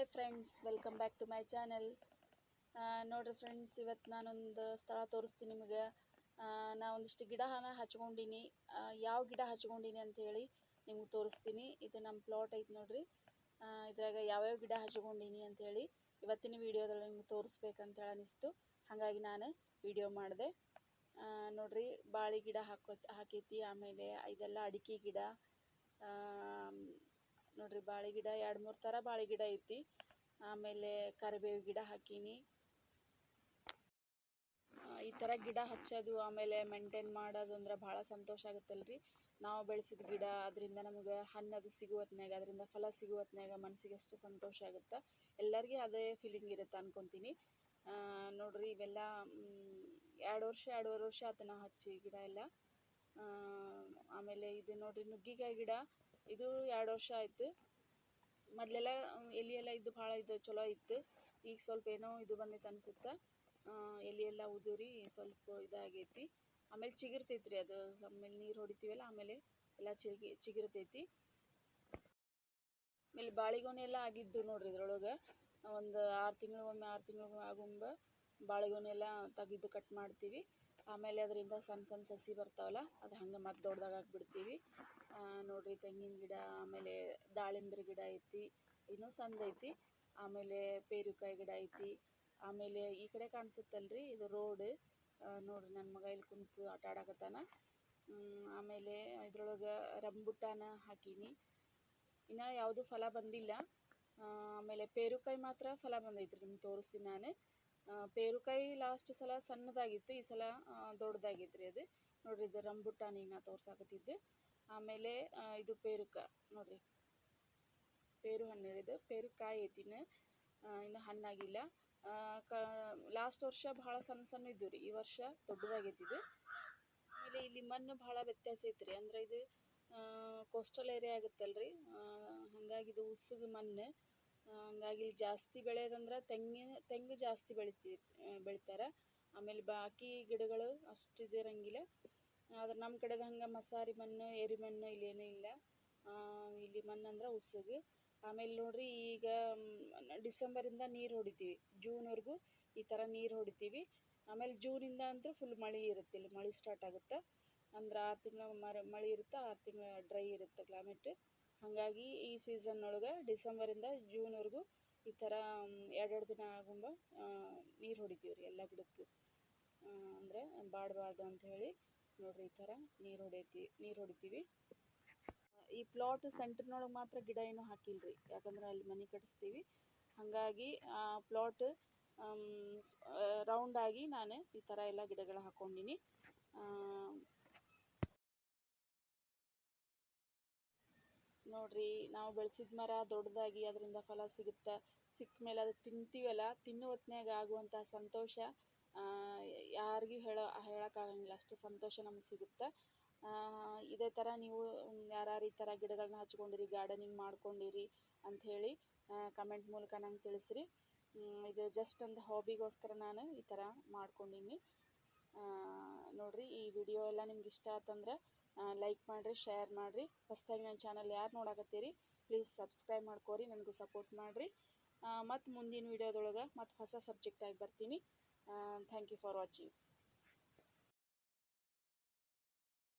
Hi friends welcome back to my channel ನೋಡಿರಿ friends ಇವತ್ತು ನಾನೊಂದು ಸ್ಥಳ ತೋರಿಸ್ತೀನಿ ನಿಮಗೆ. ನಾ ಒಂದಿಷ್ಟು ಗಿಡನ ಹಚ್ಕೊಂಡಿನಿ. ಯಾವ ಗಿಡ ಹಚ್ಕೊಂಡೀನಿ ಅಂಥೇಳಿ ನಿಮ್ಗೆ ತೋರಿಸ್ತೀನಿ. ಇದು ನಮ್ಮ ಪ್ಲಾಟ್ ಐತೆ ನೋಡ್ರಿ. ಇದ್ರಾಗ ಯಾವ್ಯಾವ ಗಿಡ ಹಚ್ಕೊಂಡೀನಿ ಅಂಥೇಳಿ ಇವತ್ತಿನ ವೀಡಿಯೋದಲ್ಲಿ ನಿಮ್ಗೆ ತೋರಿಸ್ಬೇಕಂತೇಳಿ ಅನಿಸ್ತು. ಹಾಗಾಗಿ ನಾನು ವಿಡಿಯೋ ಮಾಡಿದೆ. ನೋಡ್ರಿ, ಬಾಳೆ ಗಿಡ ಹಾಕೋ, ಹಾಕೈತಿ. ಆಮೇಲೆ ಇದೆಲ್ಲ ಅಡಿಕೆ ಗಿಡ. ನೋಡ್ರಿ ಬಾಳೆ ಗಿಡ ಎರಡು ಮೂರು ಥರ ಬಾಳೆ ಗಿಡ ಐತಿ. ಆಮೇಲೆ ಕರಿಬೇವು ಗಿಡ ಹಾಕೀನಿ. ಈ ಥರ ಗಿಡ ಹಚ್ಚೋದು, ಆಮೇಲೆ ಮೇಂಟೈನ್ ಮಾಡೋದು ಅಂದ್ರೆ ಭಾಳ ಸಂತೋಷ ಆಗುತ್ತಲ್ರಿ. ನಾವು ಬೆಳೆಸಿದ ಗಿಡ ಅದರಿಂದ ನಮಗೆ ಹಣ್ಣು ಅದು ಸಿಗೋ ಹೊತ್ನ್ಯಾಗ, ಅದರಿಂದ ಫಲ ಸಿಗೋ ಹೊತ್ನ್ಯಾಗ ಮನಸ್ಸಿಗೆ ಎಷ್ಟು ಸಂತೋಷ ಆಗುತ್ತೆ. ಎಲ್ಲರಿಗೆ ಅದೇ ಫೀಲಿಂಗ್ ಇರುತ್ತೆ ಅನ್ಕೊತೀನಿ. ನೋಡ್ರಿ ಇವೆಲ್ಲ ಎರಡು ವರ್ಷ, ಎರಡೂವರೆ ವರ್ಷ ಆತು ನಾವು ಹಚ್ಚಿ ಗಿಡ ಎಲ್ಲ. ಆಮೇಲೆ ಇದು ನೋಡ್ರಿ ನುಗ್ಗಿಕಾಯಿ ಗಿಡ. ಇದು ಎರಡು ವರ್ಷ ಆಯ್ತು. ಮೊದಲೆಲ್ಲ ಎಲೆ ಎಲ್ಲ ಇದ್ದು ಭಾಳ ಇದು ಚಲೋ ಇತ್ತು. ಈಗ ಸ್ವಲ್ಪ ಏನೋ ಇದು ಬಂದೈತೆ ಅನ್ಸುತ್ತೆ. ಎಲೆ ಎಲ್ಲ ಉದುರಿ ಸ್ವಲ್ಪ ಇದಾಗೈತಿ. ಆಮೇಲೆ ಚಿಗುರ್ತೈತ್ರಿ ಅದು. ಆಮೇಲೆ ನೀರು ಹೊಡಿತೀವಲ್ಲ, ಆಮೇಲೆ ಎಲ್ಲ ಚಿಗಿ ಚಿಗಿರ್ತೈತಿ. ಆಮೇಲೆ ಬಾಳೆಗೊನೆ ಎಲ್ಲ ಆಗಿದ್ದು ನೋಡ್ರಿ ಇದ್ರೊಳಗೆ. ಒಂದು ಆರು ತಿಂಗಳಿಗೊಮ್ಮೆ ಆರು ತಿಂಗಳು ಆಗುಂಬ ಬಾಳೆಗೊನೆ ಎಲ್ಲ ತೆಗೆದು ಕಟ್ ಮಾಡ್ತೀವಿ. ಆಮೇಲೆ ಅದರಿಂದ ಸಣ್ಣ ಸಣ್ಣ ಸಸಿ ಬರ್ತಾವಲ್ಲ, ಅದು ಹಂಗೆ ಮತ್ತೆ ದೊಡ್ಡದಾಗ ಹಾಕ್ಬಿಡ್ತೀವಿ. ನೋಡ್ರಿ ತೆಂಗಿನ ಗಿಡ, ಆಮೇಲೆ ದಾಳಿಂಬೆ ಗಿಡ ಐತಿ, ಇನ್ನೂ ಐತಿ. ಆಮೇಲೆ ಪೇರುಕಾಯಿ ಗಿಡ ಐತಿ. ಆಮೇಲೆ ಈ ಕಡೆ ಕಾಣಿಸುತ್ತಲ್ರಿ, ಇದು ರೋಡ್. ನೋಡ್ರಿ ನನ್ನ ಮಗ ಇಲ್ಲಿ ಕುಂತು ಆಟ ಆಡಕತ್ತಾನ. ಆಮೇಲೆ ಇದ್ರೊಳಗೆ ರಂಬುಟಾನ ಹಾಕೀನಿ. ಇನ್ನು ಯಾವುದೂ ಫಲ ಬಂದಿಲ್ಲ. ಆಮೇಲೆ ಪೇರುಕಾಯಿ ಮಾತ್ರ ಫಲ ಬಂದೈತ್ರಿ ನಿಮ್ಗೆ ತೋರಿಸ್ತೀನಿ ನಾನು. ಪೇರುಕಾಯಿ ಲಾಸ್ಟ್ ಸಲ ಸಣ್ಣದಾಗಿತ್ತು, ಈ ಸಲ ದೊಡ್ಡದಾಗಿತ್ತು ದೊಡ್ಡದಾಗೈತ್ರಿ ಅದು. ನೋಡ್ರಿ, ಇದು ರಂಬುಟಾನ್ ಈಗ ನಾ ತೋರ್ಸಾಕತ್ತಿದ್ದೆ. ಆಮೇಲೆ ಇದು ಪೇರುಕ, ನೋಡ್ರಿ. ಪೇರು ಹಣ್ಣು ಇದು ಪೇರುಕಾಯಿ ಐತಿ ಇನ್ನು ಇನ್ನು ಹಣ್ಣಾಗಿಲ್ಲ. ಕ ಲಾಸ್ಟ್ ವರ್ಷ ಭಾಳ ಸಣ್ಣ ಸಣ್ಣ ಇದ್ವು ರೀ ಈ ವರ್ಷ ದೊಡ್ಡದಾಗೈತಿ ಇದು ಆಮೇಲೆ ಇಲ್ಲಿ ಮಣ್ಣು ಭಾಳ ವ್ಯತ್ಯಾಸ ಐತ್ರಿ, ಅಂದ್ರೆ ಇದು ಕೋಸ್ಟಲ್ ಏರಿಯಾ ಆಗುತ್ತಲ್ರಿ. ಹಂಗಾಗಿ ಇದು ಉಸುಗು ಮಣ್ಣು. ಹಂಗಾಗಿ ಇಲ್ಲಿ ಜಾಸ್ತಿ ಬೆಳೆಯೋದಂದ್ರೆ ತೆಂಗಿನ, ತೆಂಗು ಜಾಸ್ತಿ ಬೆಳಿತೀವಿ ಬೆಳಿತಾರೆ. ಆಮೇಲೆ ಬಾಕಿ ಗಿಡಗಳು ಅಷ್ಟು ಇದಿರಂಗಿಲ್ಲ ಆದ್ರೆ ನಮ್ಮ ಕಡೆದು ಹಂಗೆ ಮಸಾರಿ ಮಣ್ಣು ಎರಿ ಮಣ್ಣು ಇಲ್ಲಿ ಏನೂ ಇಲ್ಲ. ಇಲ್ಲಿ ಮಣ್ಣು ಅಂದ್ರೆ ಉಸುಗು. ಆಮೇಲೆ ನೋಡ್ರಿ ಈಗ ಡಿಸೆಂಬರಿಂದ ನೀರು ಹೊಡಿತೀವಿ. ಜೂನ್ವರೆಗೂ ಈ ಥರ ನೀರು ಹೊಡಿತೀವಿ. ಆಮೇಲೆ ಜೂನಿಂದ ಅಂತೂ ಫುಲ್ ಮಳೆ ಇರುತ್ತೆ ಇಲ್ಲಿ. ಮಳೆ ಸ್ಟಾರ್ಟ್ ಆಗುತ್ತೆ. ಅಂದ್ರೆ ಆರು ತಿಂಗಳ ಮರ, ಮಳೆ ಇರುತ್ತೆ, ಆರು ತಿಂಗಳು ಡ್ರೈ ಇರುತ್ತೆ ಕ್ಲೈಮೇಟ್ ಹಾಗಾಗಿ ಈ ಸೀಸನ್ ಒಳಗೆ ಡಿಸೆಂಬರಿಂದ ಜೂನ್ವರೆಗೂ ಈ ಥರ ಎರಡೆರಡು ದಿನ ಆಗುಂಬ ನೀರು ಹೊಡಿತೀವಿ ರೀ ಎಲ್ಲ ಗಿಡಕ್ಕೆ. ಅಂದರೆ ಬಾಡಬಾರ್ದು ಅಂತ ಹೇಳಿ ನೋಡ್ರಿ ಈ ಥರ ನೀರು ಹೊಡಿತೀವಿ ನೀರು ಹೊಡಿತೀವಿ. ಈ ಪ್ಲಾಟ್ ಸೆಂಟ್ರ್ನೊಳಗೆ ಮಾತ್ರ ಗಿಡ ಏನೂ ಹಾಕಿಲ್ರಿ, ಯಾಕಂದ್ರೆ ಅಲ್ಲಿ ಮನೆ ಕಟ್ಟಿಸ್ತೀವಿ ಹಾಗಾಗಿ ಆ ಪ್ಲಾಟ್ ರೌಂಡಾಗಿ ನಾನು ಈ ಥರ ಎಲ್ಲ ಗಿಡಗಳು ಹಾಕ್ಕೊಂಡಿನಿ ನೋಡ್ರಿ, ನಾವು ಬೆಳೆಸಿದ ಮರ ದೊಡ್ಡದಾಗಿ ಅದರಿಂದ ಫಲ ಸಿಗುತ್ತೆ? ಸಿಕ್ಕ ಮೇಲೆ ಅದು ತಿಂತೀವಲ್ಲ? ತಿನ್ನೋ ಹೊತ್ನ್ಯಾಗ ಆಗುವಂಥ ಸಂತೋಷ ಯಾರಿಗೂ ಹೇಳೋ ಹೇಳೋಕ್ಕಾಗಂಗಿಲ್ಲ ಅಷ್ಟು ಸಂತೋಷ ನಮಗೆ ಸಿಗುತ್ತೆ? ಇದೇ ಥರ ನೀವು ಯಾರ್ಯಾರು ಈ ಥರ ಗಿಡಗಳನ್ನ ಹಚ್ಕೊಂಡಿರಿ, ಗಾರ್ಡನಿಂಗ್ ಮಾಡ್ಕೊಂಡಿರಿ ಅಂಥೇಳಿ ಕಮೆಂಟ್ ಮೂಲಕ ನಂಗೆ ತಿಳಿಸ್ರಿ. ಇದು ಜಸ್ಟ್ ಒಂದು ಹಾಬಿಗೋಸ್ಕರ ನಾನು ಈ ಥರ ಮಾಡ್ಕೊಂಡೀನಿ. ನೋಡ್ರಿ, ಈ ವಿಡಿಯೋ ಎಲ್ಲ ನಿಮ್ಗೆ ಇಷ್ಟ ಆತಂದ್ರೆ ಲೈಕ್ ಮಾಡಿರಿ ಶೇರ್ ಮಾಡಿರಿ. ಹೊಸ್ದಾಗಿ ನನ್ನ ಚಾನಲ್ ಯಾರು ನೋಡಕತ್ತೀರಿ ಪ್ಲೀಸ್ ಸಬ್ಸ್ಕ್ರೈಬ್ ಮಾಡ್ಕೋರಿ, ನನಗೂ ಸಪೋರ್ಟ್ ಮಾಡಿರಿ. ಮತ್ತು ಮುಂದಿನ ವಿಡಿಯೋದೊಳಗೆ ಮತ್ತು ಹೊಸ ಸಬ್ಜೆಕ್ಟಾಗಿ ಬರ್ತೀನಿ. Thank you for watching